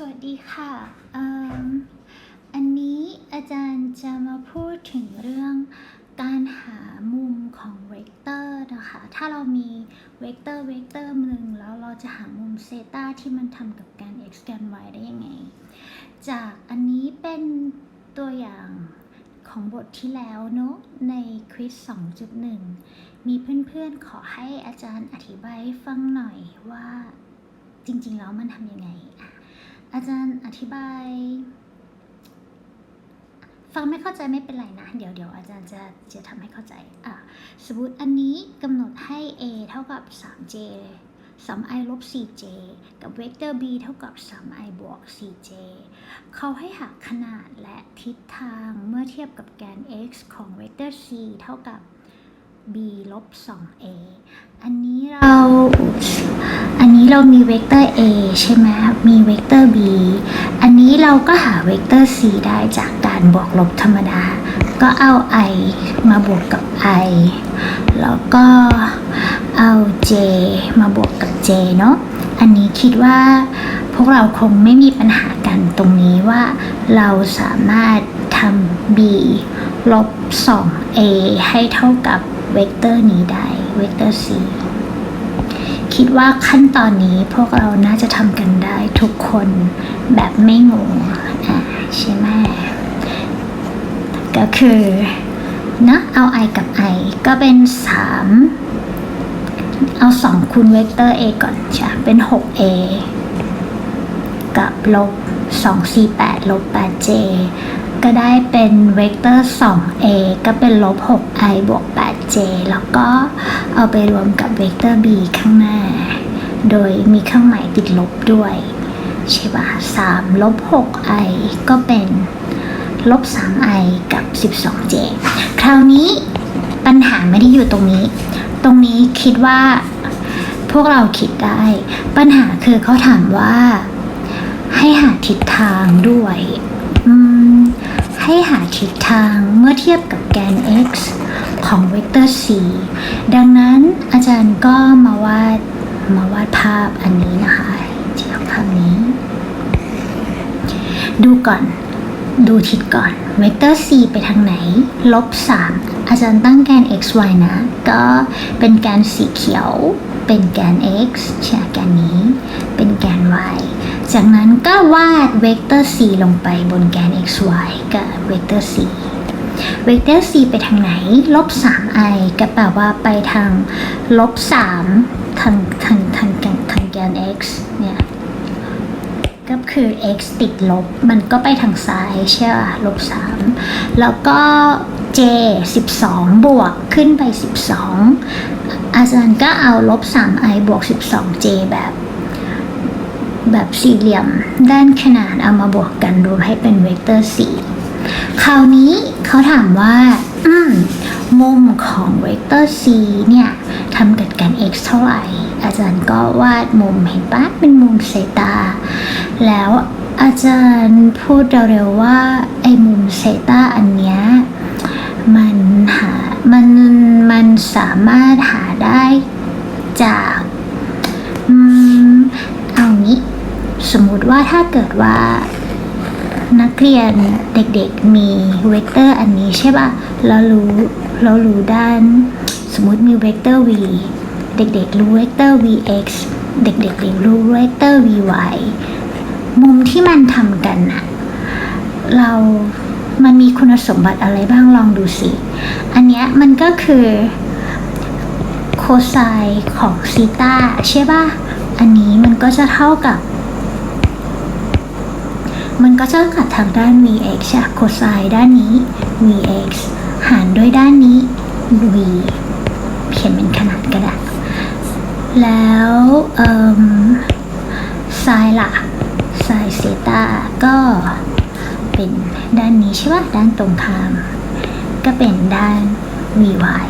สวัสดีค่ะอันนี้อาจารย์จะมาพูดถึงเรื่องการหามุมของเวกเตอร์นะคะ ถ้าเรามีเวกเตอร์เวกเตอร์หนึ่งแล้วเราจะหามุมเซตาที่มันทำกับการ x การ y ได้ยังไง จากอันนี้เป็นตัวอย่างของบทที่แล้วเนอะในควิส2.1 มีเพื่อนๆขอให้อาจารย์อธิบายฟังหน่อยว่าจริงๆแล้วมันทำยังไงอะ อาจารย์อธิบาย ฟังไม่เข้าใจไม่เป็นไรนะ เดี๋ยวเดี๋ยวอาจารย์จะจะทำให้เข้าใจ อะ สมมติอันนี้กำหนดให้ a เท่ากับ 3j 3i ลบ 4j กับเวกเตอร์ b เท่ากับ 3i บวก 4j เขาให้หาขนาดและทิศทางเมื่อเทียบกับแกน x ของเวกเตอร์ c เท่ากับ b ลบ 2a อันนี้เรา อันนี้เรามีเวกเตอร์ a ใช่ไหมมีเวกเตอร์ b อันนี้เราก็หาเวกเตอร์ c ได้จากการบวกลบธรรมดา ก็เอา i มาบวกกับ i แล้วก็เอา j มาบวกกับ j เนาะ อันนี้คิดว่าพวกเราคงไม่มีปัญหากันตรงนี้ว่าเราสามารถทำ b ลบ 2a ให้เท่ากับ เวกเตอร์นี้ได้เวกเตอร์ c คิดว่าขั้นตอนนี้พวกเราน่าจะทำกันได้ทุกคนแบบไม่งงอะใช่ไหมก็คือนะเอา i กับ i ก็เป็น 3 เอา 2 คูณเวกเตอร์ a ก่อนใช่เป็น 6a กับลบ 2 4 8 ลบ 8j ก็ได้เป็นเวกเตอร์ 2a ก็เป็นลบ 6i บวก 8j แล้วก็เอาไปรวมกับเวกเตอร์ b ข้างหน้า โดยมีเครื่องหมายติดลบด้วยใช่ปะ3ลบ 6i ก็เป็นลบ 3i กับ 12j คราวนี้ปัญหาไม่ได้อยู่ตรงนี้ ตรงนี้คิดว่าพวกเราคิดได้ ปัญหาคือเขาถามว่า ให้หาทิศทางด้วย อืม ให้หาทิศทางเมื่อเทียบกับแกน x ของเวกเตอร์ c ดังนั้นอาจารย์ก็มาวาดมาวาดภาพอันนี้นะคะจากภาพนี้ ดูก่อน ดูทิศก่อน เวกเตอร์ c ไปทางไหน ลบ 3 อาจารย์ตั้งแกน x y นะ ก็เป็นแกนสีเขียว เป็นแกน x ใช่แกนนี้ เป็นแกน y จากนั้นก็วาดเวกเตอร์ c ลงไปบนแกน x y กับเวกเตอร์ c เวกเตอร์ c ไปทางไหน ลบ 3i ก็แปลว่าไปทางลบ 3 ทางทางทางแกนทางแกน x เนี่ย ก็คือ x ติดลบ มันก็ไปทางซ้ายใช่ป่ะลบ 3 แล้วก็ j 12 บวกขึ้นไป 12 อาจารย์ก็เอาลบ 3i บวก 12j แบบ แบบสี่เหลี่ยม ด้านขนานเอามาบวกกันรวมให้เป็นเวกเตอร์4คราวนี้เขาถามว่า อืม มุมของเวกเตอร์ c เนี่ยทำกับกัน x เท่าไหร่ อาจารย์ก็วาดมุมเห็นปะเป็นมุมเซตา แล้วอาจารย์พูดเร็วๆว่า ไอ้มุมเซตาอันเนี้ยมันหา มัน มันสามารถหาได้จาก อืม เอางี้ สมมุติว่าถ้าเกิดว่านักเรียนเด็กๆมีเวกเตอร์อันนี้ใช่ป่ะแล้วรู้เรารู้ด้าน สมมติมีเวกเตอร์ v เด็กๆรู้เวกเตอร์ vx เด็กๆรู้เวกเตอร์ vy มุมที่มันทำกันอะเรา มันมีคุณสมบัติอะไรบ้างลองดูสิ อันเนี้ยมันก็คือโคไซน์ของซีตาใช่ป่ะ อันนี้มันก็จะเท่ากับ มันก็จะกับทางด้าน vx ใช่โคไซน์ด้านนี้ vx หารด้วยด้านนี้ v เขียนเป็นขนาดกระดาษ แล้วไซน์ล่ะไซน์เซตาก็เป็นด้านนี้ใช่ป่ะ ด้านตรงข้าม ก็เป็นด้าน vy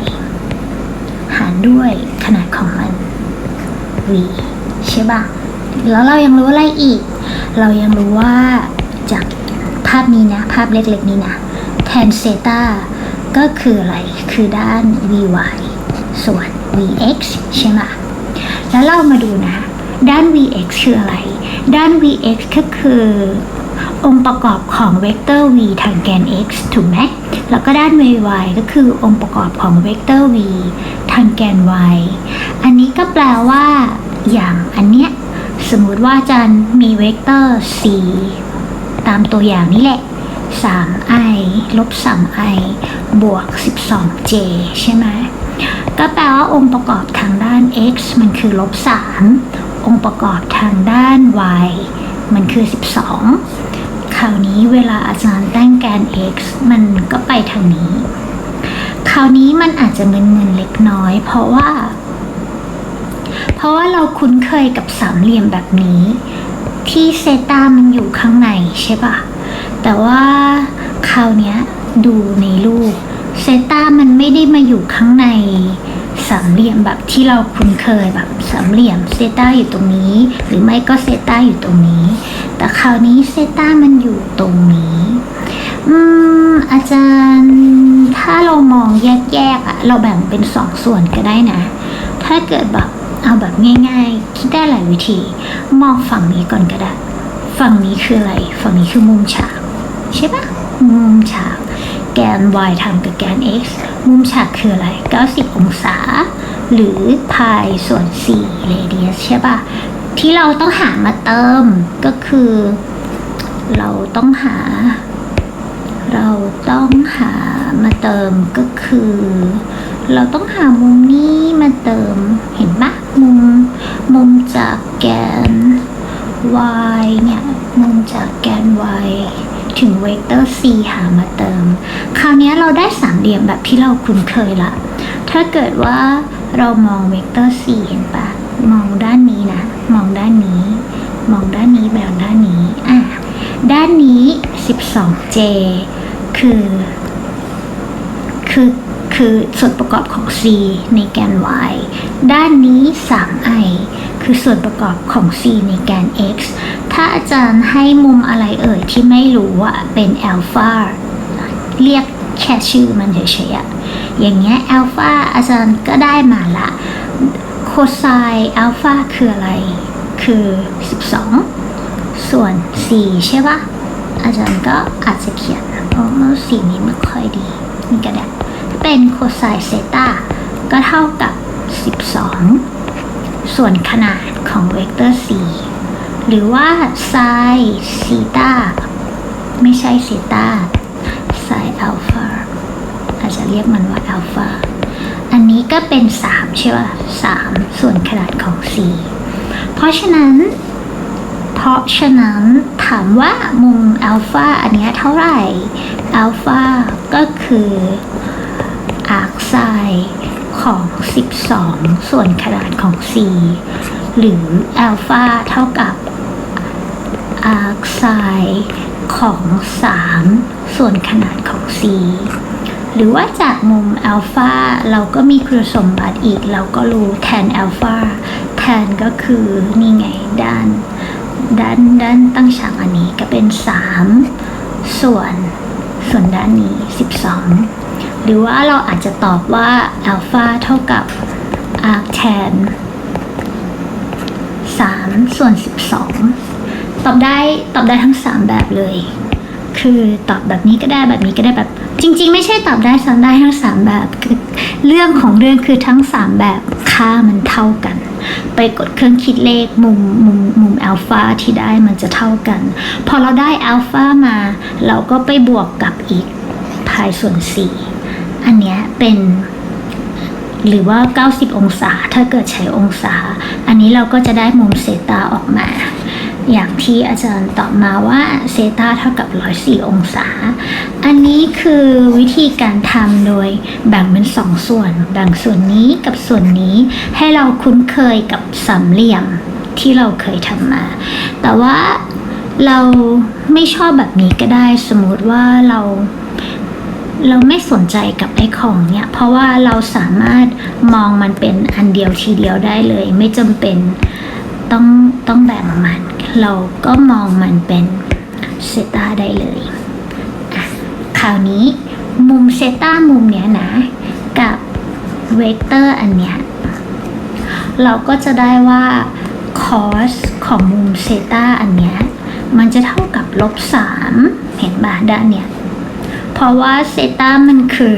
หารด้วยขนาดของมัน v ใช่ป่ะแล้วเรายังรู้อะไรอีก เรายังรู้ว่า จากภาพนี้นะ ภาพเล็กๆนี้นะ แทนเซตาก็คืออะไร คือด้าน vy ส่วน vx ใช่ไหมแล้วเรามาดูนะ ด้าน vx คืออะไร ด้าน vx ก็คือ องค์ประกอบของเวกเตอร์ v ทางแกน x ถูกไหม แล้วก็ด้าน vy ก็คือองค์ประกอบของเวกเตอร์ v ทางแกน y อันนี้ก็แปลว่า อย่างอันเนี้ย สมมุติว่าจารย์มีเวกเตอร์ c ตามตัวอย่างนี้แหละ 3i ลบ 3i บวก 12j ใช่ไหมก็แปลว่าองค์ประกอบทางด้าน x มันคือลบ 3 องค์ประกอบทางด้าน y มันคือ 12 คราวนี้เวลาอาจารย์ตั้งแกน x มันก็ไปทางนี้ คราวนี้มันอาจจะมึนๆเล็กน้อย เพราะว่า เพราะว่าเราคุ้นเคยกับสามเหลี่ยมแบบนี้ ที่เซตามันอยู่ข้างในใช่ปะแต่ว่าคราวเนี้ยดูในรูปเซตามันไม่ได้มาอยู่ข้างในสามเหลี่ยมแบบที่เราคุ้นเคยแบบสามเหลี่ยมเซตาอยู่ตรงนี้ หรือไม่ก็เซตาอยู่ตรงนี้ แต่คราวนี้เซตามันอยู่ตรงนี้ อืมอาจารย์ถ้าเรามองแยกๆอะเราแบ่งเป็นสองส่วนก็ได้นะ ถ้าเกิดแบบ เอาแบบง่าย ๆ คิดได้หลายวิธี มองฝั่งนี้ก่อนก็ได้ฝั่งนี้คืออะไร ฝั่งนี้คือมุมฉาก ใช่ปะมุมฉาก แกน y ทำกับแกน x มุมฉากคืออะไร 90 องศา หรือพายส่วน4เรเดียสใช่ปะที่เราต้องหามาเติมก็คือ เราต้องหา เราต้องหามาเติมก็คือ เราต้องหามุมนี้มาเติมเห็นปะ มุมมุมจากแกน y เนี่ยมุมจากแกน y ถึงเวกเตอร์ c หามาเติม คราวนี้เราได้สามเหลี่ยมแบบที่เราคุ้นเคยละ ถ้าเกิดว่าเรามองเวกเตอร์ c เห็นปะมองด้านนี้นะ มองด้านนี้ มองด้านนี้แบบด้านนี้อะด้านนี้ 12j คือ คือ คือส่วนประกอบของ c ในแกน y ด้านนี้ 3i คือส่วนประกอบของ c ในแกน x ถ้าอาจารย์ให้มุมอะไรเอ่ยที่ไม่รู้อะเป็นอัลฟาเรียกแค่ชื่อมันเฉยๆอย่างเงี้ยอัลฟาอาจารย์ก็ได้มาละ โคไซน์อัลฟาคืออะไร คือ 12 ส่วน 4 ใช่ปะอาจารย์ก็อาจจะเขียนเพราะว่าสีนี้ไม่ค่อยดี นี่ก็ได้ เป็นโคไซน์เซตาก็เท่ากับ 12 ส่วนขนาดของเวกเตอร์ c หรือว่าไซน์ซีตาไม่ใช่เซตาไซน์อัลฟาอาจจะเรียกมันว่าอัลฟาอันนี้ก็เป็น 3 ใช่ป่ะ3ส่วนขนาดของ c เพราะฉะนั้น เพราะฉะนั้นถามว่ามุมอัลฟาอันนี้เท่าไหร่อัลฟาก็คือ อาร์คไซน์ของ 12 ส่วนขนาดของ c หรืออัลฟาเท่ากับอาร์คไซน์ของ 3 ส่วนขนาดของ c หรือว่าจากมุมอัลฟาเราก็มีคุณสมบัติอีก เราก็รู้แทนอัลฟาแทนก็คือนี่ไงด้านด้านด้านตั้งฉากอันนี้ก็เป็น 3 ส่วนส่วนด้านนี้ 12 หรือว่าเราอาจจะตอบว่าอัลฟาเท่ากับอาร์แทน3ส่วน 12 ตอบได้ตอบได้ทั้ง 3 แบบเลย คือตอบแบบนี้ก็ได้แบบนี้ก็ได้แบบ จริง ๆ ไม่ใช่ตอบได้ซ้ำได้ทั้ง 3 แบบคือเรื่องของเรื่องคือทั้ง 3 แบบค่ามันเท่ากัน ไปกดเครื่องคิดเลขมุมมุมมุมอัลฟาที่ได้มันจะเท่ากัน พอเราได้อัลฟามา เราก็ไปบวกกับอีกพายส่วน 4 อันเนี้ยเป็น หรือว่า 90 องศา ถ้าเกิดใช้องศา อันนี้เราก็จะได้มุมเซตาออกมา อย่างที่อาจารย์ตอบมาว่าเซตาเท่ากับ 104 องศา อันนี้คือวิธีการทำโดยแบ่งเป็นสองส่วน แบ่งส่วนนี้กับส่วนนี้ ให้เราคุ้นเคยกับสามเหลี่ยมที่เราเคยทำมา แต่ว่าเราไม่ชอบแบบนี้ก็ได้ สมมติว่าเรา เราไม่สนใจกับไอ้ของเนี่ย เพราะว่าเราสามารถมองมันเป็นอันเดียวทีเดียวได้เลย ไม่จำเป็นต้องต้องแบ่งมัน เราก็มองมันเป็นเซตาได้เลยคราวนี้มุมเซตามุมเนี้ยนะ กับเวกเตอร์อันเนี้ยเราก็จะได้ว่าค cos ของมุมเซตาอันเนี้ยมันจะเท่ากับลบสามเห็นบ่าด้านเนี้ย เพราะว่าเซตามันคือ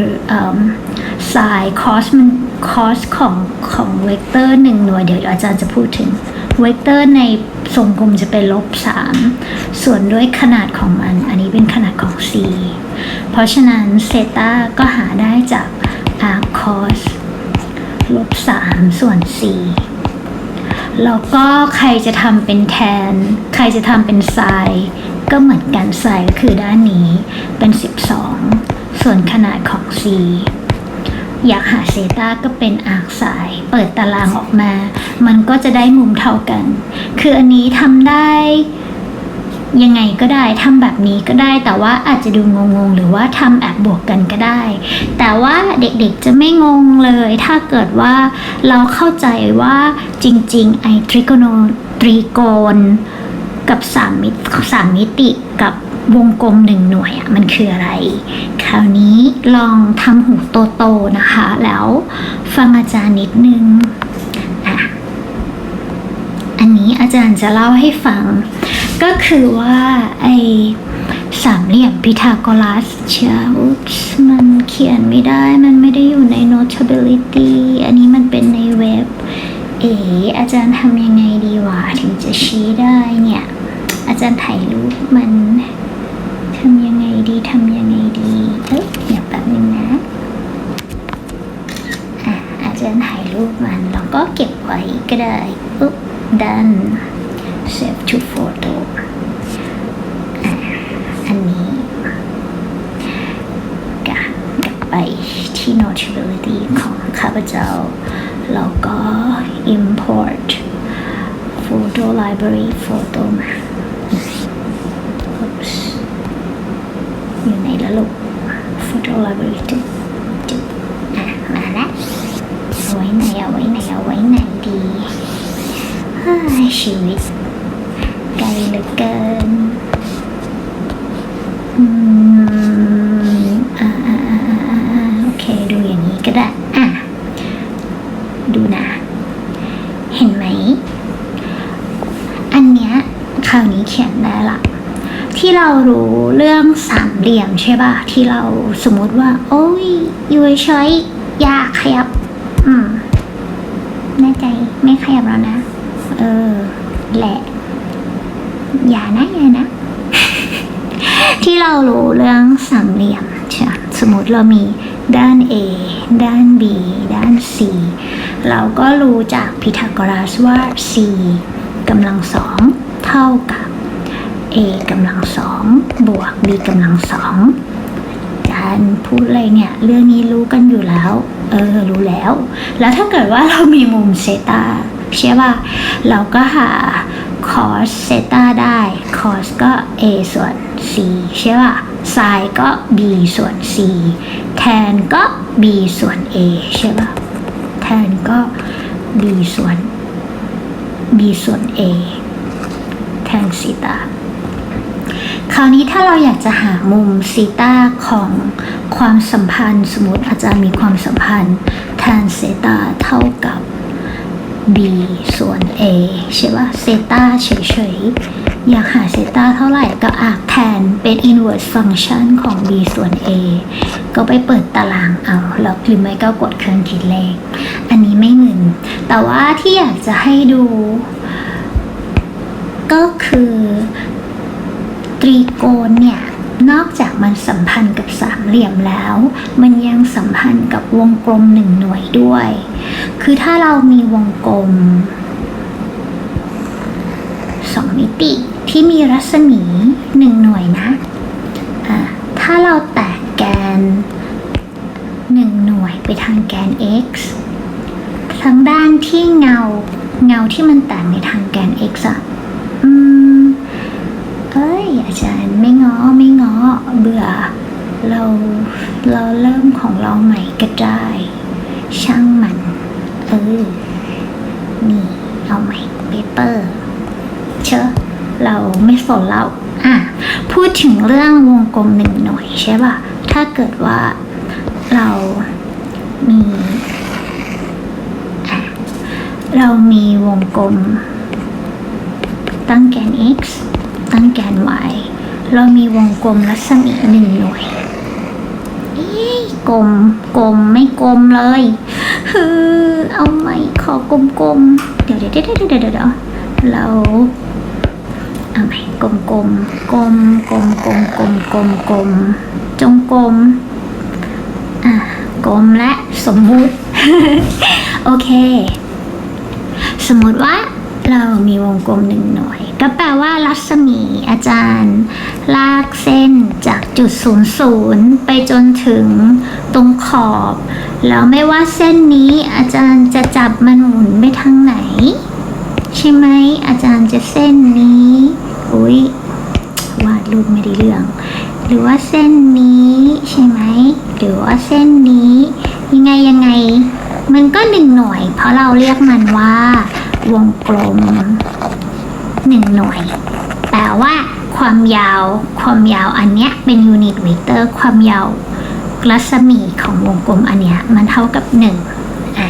สายคอสมันคอสของของเวกเตอร์หนึ่งหน่วยเดี๋ยวอาจารย์จะพูดถึงเวกเตอร์ในทรงกลมจะเป็นลบสามส่วนด้วยขนาดของมัน อันนี้เป็นขนาดของ c เพราะฉะนั้นเซตาก็หาได้จาก arc cos ลบสามส่วน c แล้วก็ใครจะทำเป็นแทน ใครจะทำเป็นไซน์ก็เหมือนกันไซน์ก็คือด้านนี้เป็น 12 ส่วนขนาดของ c อยากหาเซต้าก็เป็นอาร์คไซน์เปิดตารางออกมา มันก็จะได้มุมเท่ากัน คืออันนี้ทำได้ยังไงก็ได้ทำแบบนี้ก็ได้ แต่ว่าอาจจะดูงงๆ หรือว่าทำแอบบวกกันก็ได้ แต่ว่าเด็กๆจะไม่งงเลย ถ้าเกิดว่าเราเข้าใจว่าจริงๆ ไอทริโกโนตรีโกน กับสามมิติสามมิติกับ วงกลมหนึ่งหน่วยอะมันคืออะไร คราวนี้ลองทำหูโตๆนะคะ แล้วฟังอาจารย์นิดนึงอะอันนี้อาจารย์จะเล่าให้ฟัง ก็คือว่าไอสามเหลี่ยมพีทาโกรัสเชียวมันเขียนไม่ได้ มันไม่ได้อยู่ใน notability อันนี้มันเป็นในเว็บ เอ๋อาจารย์ทำยังไงดีวะ ถึงจะชี้ได้เนี่ย อาจารย์ถ่ายรูปมัน ทำยังไงดีทำยังไงดีเอ๊ะเดี๋ยวแป๊บนึงนะอะอาจารย์ถ่ายรูปมันแล้วก็เก็บไว้ก็ได้ปุ๊บดัน save to photo อันนี้กะกลับไปที่ notability ของข้าพเจ้าแล้วก็ import photo library photo มา อยู่ในละลูก photo library จุดจุดอะมาแล้วเอาไว้ไหนเอาไว้ไหนเอาไว้ไหนดีเฮ้ยชีวิตไกลเหลือเกิน อืมอ่าอ่าอ่าอ่าอ่าโอเค ดูอย่างนี้ก็ได้ อะ ดูนะ เห็นไหม อันเนี้ยคราวนี้เขียนได้ละ ที่ เรารู้เรื่องสามเหลี่ยมใช่ป่ะ ที่เราสมมติว่า โอ้ยยู่เฉยอยากขยับ อืมแน่ใจไม่ขยับแล้วนะ เออ แหละ อย่านะอย่านะ ที่เรารู้เรื่องสามเหลี่ยมใช่สมมติเรามีด้าน A ด้าน B ด้าน C เราก็รู้จากพีทาโกรัสว่า C กำลังสองเท่ากับ A กำลังสองบวก B กำลังสองการพูดอะไรเนี่ย เรื่องนี้รู้กันอยู่แล้ว เออ รู้แล้ว แล้วถ้าเกิดว่าเรามีมุมเซตาใช่ป่ะเราก็หา cos เซตาได้ cos ก็ A ส่วน C ใช่ป่ะ sin ก็ B ส่วน C แทนก็ B ส่วน A ใช่ป่ะแทนก็ B ส่วน B ส่วน A แทนซีตา คราวนี้ถ้าเราอยากจะหามุมซีตาของความสัมพันธ์ สมมติอาจารย์มีความสัมพันธ์แทนเซตาเท่ากับ b ส่วน a ใช่ปะเซตาเฉยๆ อยากหาเซตาเท่าไหร่ก็อาแทนเป็น inverse function ของ b ส่วน a ก็ไปเปิดตารางเอาแล้วหรือไม่ก็กดเครื่องคิดเลข อันนี้ไม่มึนแต่ว่าที่อยากจะให้ดู ก็คือ ตรีโกณเนี่ย นอกจากมันสัมพันธ์กับสามเหลี่ยมแล้ว มันยังสัมพันธ์กับวงกลมหนึ่งหน่วยด้วย คือถ้าเรามีวงกลมสองมิติที่มีรัศมีหนึ่งหน่วยนะะถ้าเราแตกแกนหนึ่งหน่วยไปทางแกน x ทางด้านที่เงาเงาที่มันแตกในทางแกน x อะอืม เอ้ย อาจารย์ไม่ง้อไม่ง้อเบื่อ เราเราเริ่มของเราใหม่ก็ได้ ช่างมัน เออ นี่เอาใหม่เปเปอร์เชอะเราไม่สนแล้วอะพูดถึงเรื่องวงกลมหนึ่งหน่วยใช่ป่ะ ถ้าเกิดว่าเรามีอะเรามีวงกลมตั้งแกน x ตั้งแกน y เรามีวงกลมรัศมีหนึ่งหน่วยเอ้ยกลมกลมไม่กลมเลยฮือเอาใหมขอกลมกลมเดี๋ยวเดี๋ยวเดี๋ยวเดี๋ยวเดี๋ยวเดี๋ยวเราเอาใหมกลมกลมกลมกลมกลมกลมกลมกลมจงกลมอะกลมและสมมุติ โอเค สมมติว่าเรามีวงกลมหนึ่งหน่วย ก็แปลว่ารัศมีอาจารย์ ลากเส้นจากจุดศูนย์ศูนย์ไปจนถึงตรงขอบ แล้วไม่ว่าเส้นนี้อาจารย์จะจับมันหมุนไปทางไหน ใช่ไหมอาจารย์จะเส้นนี้อุ้ยวาดรูปไม่ได้เรื่อง หรือว่าเส้นนี้ใช่ไหมหรือว่าเส้นนี้ ยังไงยังไง มันก็หนึ่งหน่วย เพราะเราเรียกมันว่าวงกลม หนึ่งหน่วยแปลว่าความยาวความยาวอันเนี้ยเป็นยูนิตเวกเตอร์ความยาวรัศมีของวงกลมอันเนี้ยมันเท่ากับหนึ่งอะ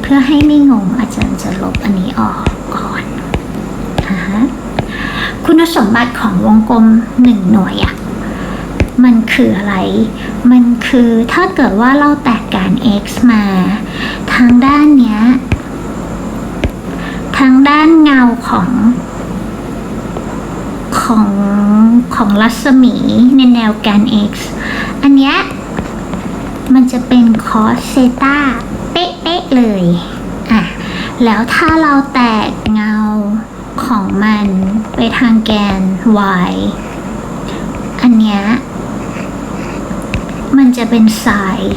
เพื่อให้ไม่งงอาจารย์จะลบอันนี้ออกก่อนอ่าฮะคุณสมบัติของวงกลมหนึ่งหน่วยอะมันคืออะไร มันคือถ้าเกิดว่าเราแตกการ x มา ทางด้านเนี้ย ทางด้านเงาของของของรัศมีในแนวแกน x อันเนี้ยมันจะเป็น cos เซตาเป๊ะๆเลยอะแล้วถ้าเราแตกเงาของมันไปทางแกน y อันเนี้ยมันจะเป็นไซน์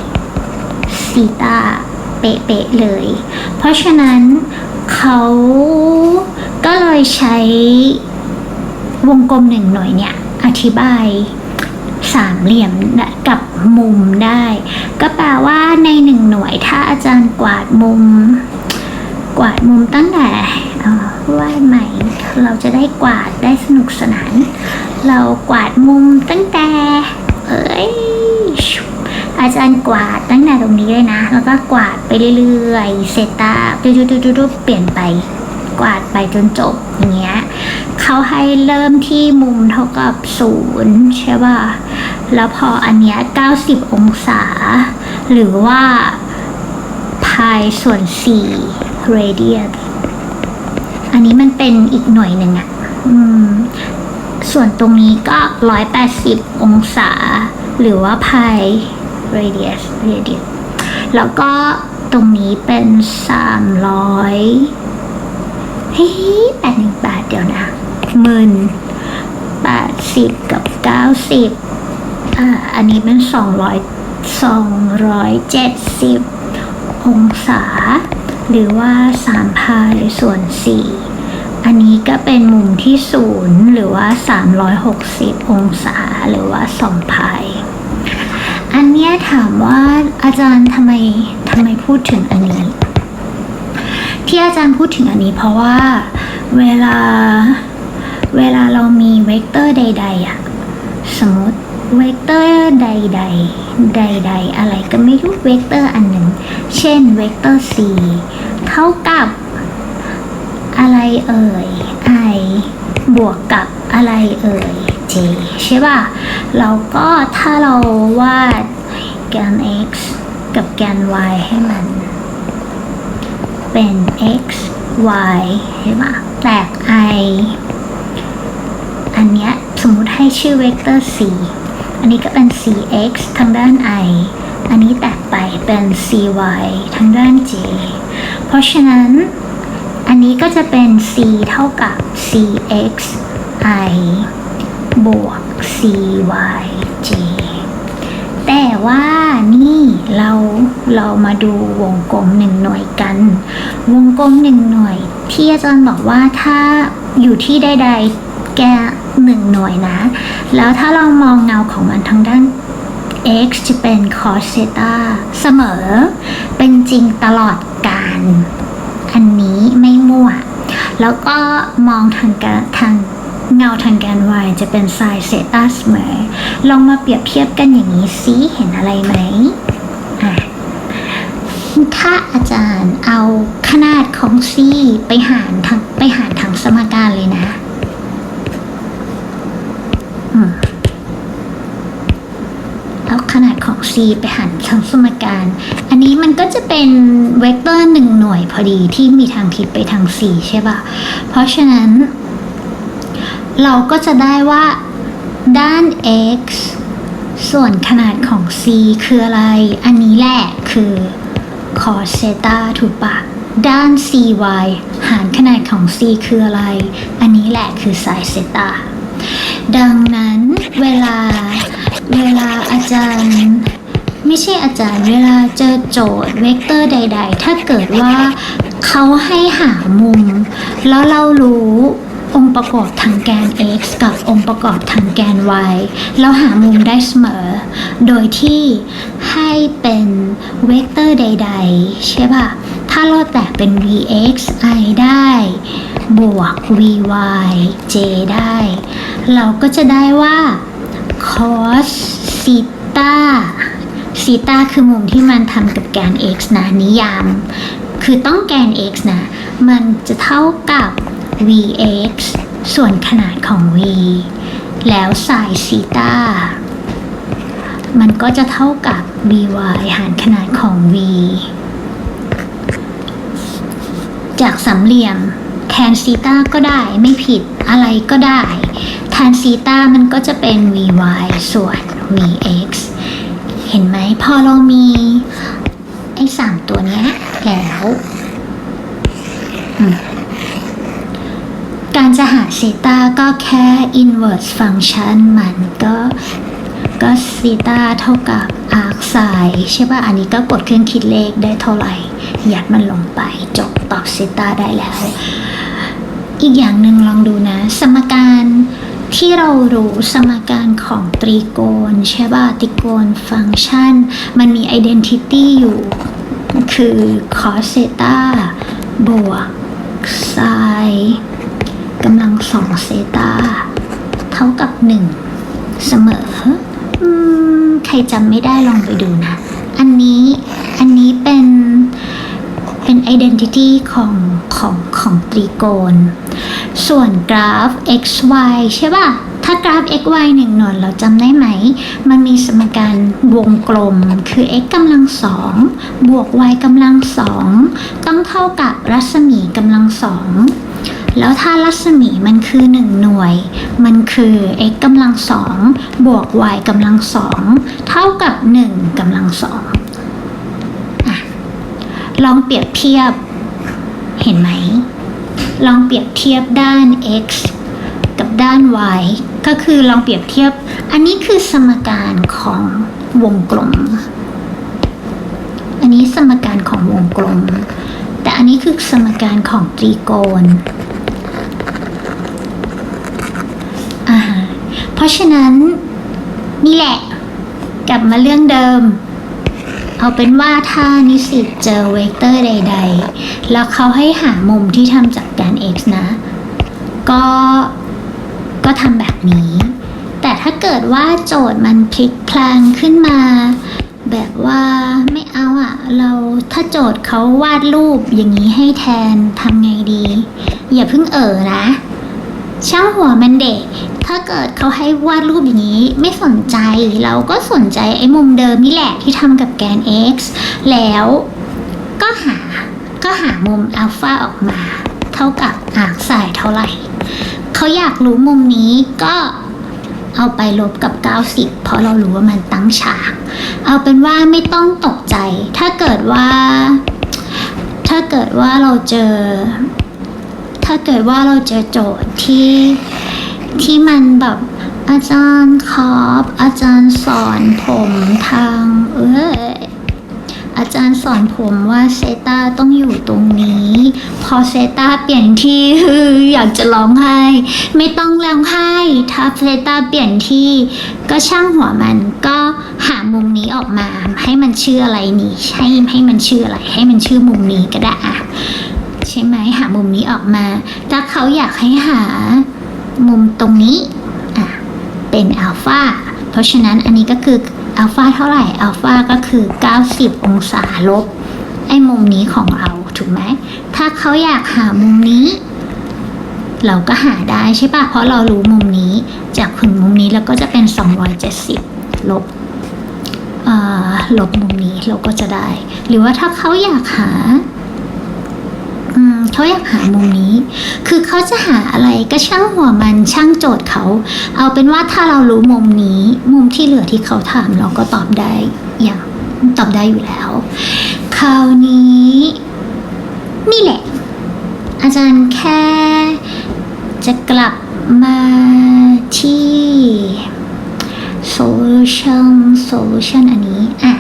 ซีตาเป๊ะๆเลย เพราะฉะนั้น เขาก็เลยใช้วงกลมหนึ่งหน่วยเนี่ย อธิบายสามเหลี่ยมกับมุมได้ ก็แปลว่าในหนึ่งหน่วยถ้าอาจารย์กวาดมุม กวาดมุมตั้งแต่เอาวาดใหม่ เราจะได้กวาดได้สนุกสนาน เรากวาดมุมตั้งแต่ เอ้ย อาจารย์กวาดตั้งแต่ตรงนี้เลยนะ แล้วก็กวาดไปเรื่อยๆเซตาดูดูดูดูเปลี่ยนไป กวาดไปจนจบอย่างเงี้ยเขาให้เริ่มที่มุมเท่ากับศูนย์ใช่ป่ะ แล้วพออันเนี้ย90องศา หรือว่าพายส่วน4 radius อันนี้มันเป็นอีกหน่วยหนึ่งอะอส่วนตรงนี้ก็ 180 องศา หรือว่า pi radius radius แล้วก็ตรงนี้เป็น 300เฮ้ยแปดหนึ่งแปดเดี๋ยวนะหมื่นแปดสิบกับเก้าสิบอ่าอันนี้เป็นสองร้อยสองร้อยเจ็ดสิบองศา หรือว่าสามพายส่วนสี่อันนี้ก็เป็นมุมที่ศูนย์หรือว่า 360 องศาหรือว่า2พาย อันเนี้ยถามว่าอาจารย์ทำไมทำไมพูดถึงอันนี้ ที่อาจารย์พูดถึงอันนี้เพราะว่าเวลาเวลาเรามีเวกเตอร์ใด ๆอะสมมติเวกเตอร์ใด ๆ ใด ๆ อะไรก็ไม่รู้เวกเตอร์อันหนึ่ง เช่นเวกเตอร์ c เท่ากับอะไรเอ่ย i บวกกับอะไรเอ่ย j ใช่ป่ะเราก็ถ้าเราวาดแกน x กับแกน y ให้มัน เป็น x y ใช่ป่ะแตก i อันเนี้ยสมมุติให้ชื่อเวกเตอร์ c อันนี้ก็เป็น cx ทางด้าน i อันนี้แตกไปเป็น cy ทางด้าน j เพราะฉะนั้นอันนี้ก็จะเป็น c เท่ากับ cx i บวก cy j แต่ว่านี่เราเรามาดูวงกลมหนึ่งหน่วยกัน วงกลมหนึ่งหน่วย ที่อาจารย์บอกว่าถ้าอยู่ที่ใดๆแกหนึ่งหน่วยนะ แล้วถ้าเรามองเงาของมันทางด้าน x จะเป็น cos theta เสมอ เป็นจริงตลอดการ อันนี้ไม่มั่ว แล้วก็มองทางกทาง เงาทางแกน y จะเป็น sin เซตาเสมอ ลองมาเปรียบเทียบกันอย่างนี้ซิเห็นอะไรไหมถ้าอาจารย์เอาขนาดของ c ไปหารทั้งไปหารทั้งสมการเลยนะอืมเอาขนาดของ c ไปหารทั้งสมการ อันนี้มันก็จะเป็นเวกเตอร์หนึ่งหน่วยพอดีที่มีทางทิศไปทาง c ใช่ป่ะ เพราะฉะนั้น เราก็จะได้ว่าด้าน x ส่วนขนาดของ c คืออะไร อันนี้แหละคือ cos เซตาถูกปะด้าน cy หารขนาดของ c คืออะไร อันนี้แหละคือ sin เซตาดังนั้นเวลาเวลาอาจารย์ไม่ใช่อาจารย์เวลาเจอโจทย์เวกเตอร์ใด ๆ ถ้าเกิดว่าเขาให้หามุม แล้วเรารู้ องค์ประกอบทางแกน x กับองค์ประกอบทางแกน y เราหามุมได้เสมอ โดยที่ให้เป็นเวกเตอร์ใด ๆ ใช่ป่ะ ถ้าเราแตกเป็น vx i ได้ บวก vy j ได้ เราก็จะได้ว่า cos ซีตาซีตาคือมุมที่มันทำกับแกน x นะนิยาม คือต้องแกน x นะ มันจะเท่ากับ vx ส่วนขนาดของ v แล้ว sin ซีตามันก็จะเท่ากับ vy หารขนาดของ v จากสามเหลี่ยมแทนซีตาก็ได้ไม่ผิดอะไรก็ได้แทนซีตามันก็จะเป็น vy ส่วน vx เห็นไหมพอเรามีไอ้สามตัวเนี้ยแล้ว อืม การจะหาซีตาก็แค่ inverse function มันก็ก็ซีตาเท่ากับ arc sin ใช่ป่ะ อันนี้ก็กดเครื่องคิดเลขได้เท่าไหร่ ยัดมันลงไป จบตอบซีตาได้แล้ว อีกอย่างหนึ่งลองดูนะ สมการที่เรารู้สมการของตรีโกณใช่ป่ะตรีโกณฟังก์ชัน มันมี identity อยู่ คือ cos เซตาบวก sin กำลังสองเซตาเท่ากับหนึ่งเสมออืมใครจำไม่ได้ลองไปดูนะ อันนี้อันนี้เป็นเป็น identity ของของของตรีโกณส่วนกราฟ x y ใช่ป่ะ ถ้ากราฟ x y หนึ่งหน่วยเราจำได้ไหม มันมีสมการวงกลมคือ x กำลังสองบวก y กำลังสองต้องเท่ากับรัศมีกำลังสอง แล้วถ้ารัศมีมันคือ 1 หน่วย มันคือ x กำลังสองบวก y กำลังสองเท่ากับ 1กำลังสองลองเปรียบเทียบ เห็นไหม ลองเปรียบเทียบด้าน x กับด้าน y ก็คือลองเปรียบเทียบ อันนี้คือสมการของวงกลม อันนี้สมการของวงกลม แต่อันนี้คือสมการของตรีโกณ อ่าฮะ เพราะฉะนั้น นี่แหละ กลับมาเรื่องเดิม เอาเป็นว่าถ้านิสิตเจอเวกเตอร์ใด ๆ แล้วเขาให้หามุมที่ทำจากแกน x นะ ก็ก็ทำแบบนี้ แต่ถ้าเกิดว่าโจทย์มันพลิกพลางขึ้นมา แบบว่าไม่เอาอะเราถ้าโจทย์เขาวาดรูปอย่างนี้ให้แทนทำไงดี อย่าเพิ่งเอ่อนะช่างหัวมันเด็ก ถ้าเกิดเขาให้วาดรูปอย่างนี้ไม่สนใจเราก็สนใจไอ้มุมเดิมนี่แหละที่ทำกับแกน x แล้วก็หาก็หามุมอัลฟาออกมา เท่ากับอาร์คไซน์เท่าไหร่เขาอยากรู้มุมนี้ก็เอาไปลบกับ 90 เพราะเรารู้ว่ามันตั้งฉาก เอาเป็นว่าไม่ต้องตกใจ ถ้าเกิดว่า ถ้าเกิดว่าเราเจอ ถ้าเกิดว่าเราเจอโจทย์ที่ ที่มันแบบอาจารย์ครับอาจารย์สอนผมทางเอ้ยอาจารย์สอนผมว่าเซตาต้องอยู่ตรงนี้ พอเซตาเปลี่ยนที่อยากจะร้องไห้ ไม่ต้องร้องไห้ ถ้าเซตาเปลี่ยนที่ ก็ช่างหัวมันก็หามุมนี้ออกมา ให้มันชื่ออะไรนี่ให้ให้มันชื่ออะไร ให้มันชื่อมุมนี้ก็ได้อะใช่ไหมหามุมนี้ออกมา ถ้าเขาอยากให้หา มุมตรงนี้เป็นอัลฟาเพราะฉะนั้นอันนี้ก็คืออัลฟาเท่าไหร่อัลฟาก็คือ 90 องศาลบ ไอ้มุมนี้ของเราถูกไหม ถ้าเขาอยากหามุมนี้ เราก็หาได้ใช่ปะเพราะเรารู้มุมนี้ จากถึงมุมนี้แล้วก็จะเป็น 270 ลบอ่าลบมุมนี้เราก็จะได้ หรือว่าถ้าเขาอยากหา เขาอยากหามุมนี้ คือเขาจะหาอะไรก็ช่างหัวมันช่างโจทย์เขา เอาเป็นว่าถ้าเรารู้มุมนี้ มุมที่เหลือที่เขาถามเราก็ตอบได้อย่างตอบได้อยู่แล้ว คราวนี้ นี่แหละ อาจารย์แค่จะกลับมาที่ solution solution อันนี้อะ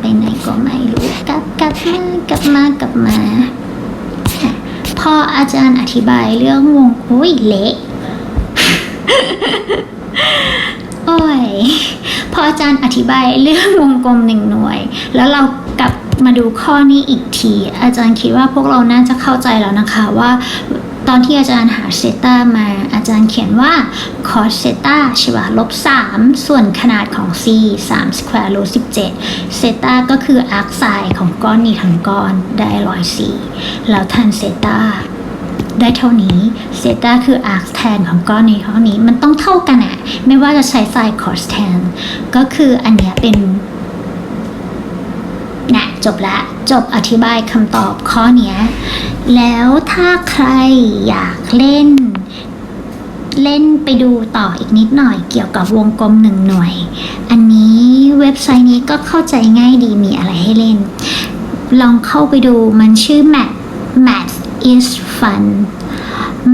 ไปไหนก็ไม่รู้กลับกลับมากลับมากลับมาพออาจารย์อธิบายเรื่องวงโอ้ยเละโอ้ยพออาจารย์อธิบายเรื่องวงกลมหนึ่งหน่วย แล้วเรากลับมาดูข้อนี้อีกที อาจารย์คิดว่าพวกเราน่าจะเข้าใจแล้วนะคะว่า ตอนที่อาจารย์หาเซต้ามาอาจารย์เขียนว่า cos เซต้าใช่ปะลบ 3 ส่วนขนาดของ c 3 square root 17เซต้าก็คือ arc sine ของก้อนนี้ทั้งก้อนได้104แล้วทันเซต้าได้เท่านี้เซต้าคือ arc tan ของก้อนนี้เท่านี้มันต้องเท่ากันอะไม่ว่าจะใช้ sin cos tan ก็คืออันเนี้ยเป็น นะจบละจบอธิบายคำตอบข้อนี้แล้วถ้าใครอยากเล่น เล่นไปดูต่ออีกนิดหน่อยเกี่ยวกับวงกลมหนึ่งหน่วย อันนี้เว็บไซต์นี้ก็เข้าใจง่ายดีมีอะไรให้เล่น ลองเข้าไปดูมันชื่อ Math Math is fun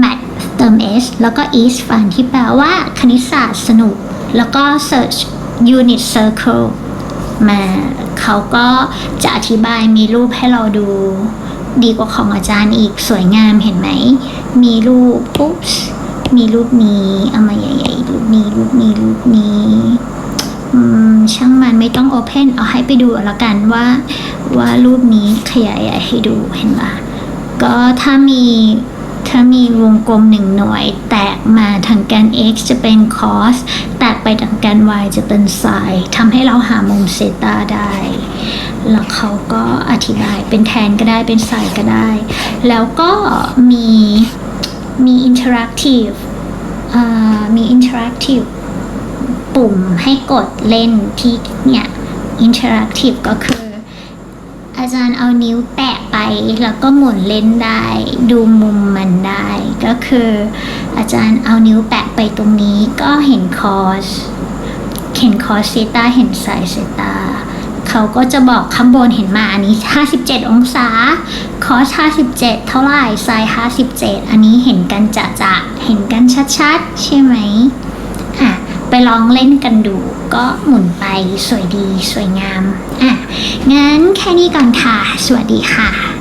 Math เติม s แล้วก็ is fun ที่แปลว่าคณิตศาสตร์สนุก แล้วก็ search unit circle มาเขาก็จะอธิบายมีรูปให้เราดูดีกว่าของอาจารย์อีกสวยงามเห็นไหม มีรูปปุ๊บมีรูปนี้เอามาใหญ่ๆรูปนี้รูปนี้รูปนี้ช่างมันไม่ต้องโอเพนเอาให้ไปดูเอาละกันว่าว่ารูปนี้ขยายใหญ่ให้ดูเห็นปะก็ถ้ามีถ้ามีวงกลมหนึ่งหน่วยแตกมาทางแกน x จะเป็น cos แตกไปจางแกน y จะเป็นสายทำให้เราหามุมเซตาได้ แล้วเขาก็อธิบายเป็นแทนก็ได้เป็นไซน์ก็ได้ แล้วก็มีมี interactive อ่ามีอินเทอร์แอคทีฟปุ่มให้กดเล่นที่เนี่ยอินเทอร์แอคทีฟก็คือ อาจารย์เอานิ้วแตะไปแล้วก็หมุนเล่นได้ ดูมุมมันได้ ก็คือ อาจารย์เอานิ้วแตะไปตรงนี้ก็เห็นคอสเห็นคอสเซตาเห็นไซเซตาเขาก็จะบอกข้างบนเห็นมาอันนี้ 57 องศา คอส 57 เท่าไหร่ไซ57 อันนี้เห็นกันจะจะเห็นกันชัดๆ ใช่ไหม ไปลองเล่นกันดู ก็หมุนไปสวยดีสวยงาม อะ งั้นแค่นี้ก่อนค่ะ สวัสดีค่ะ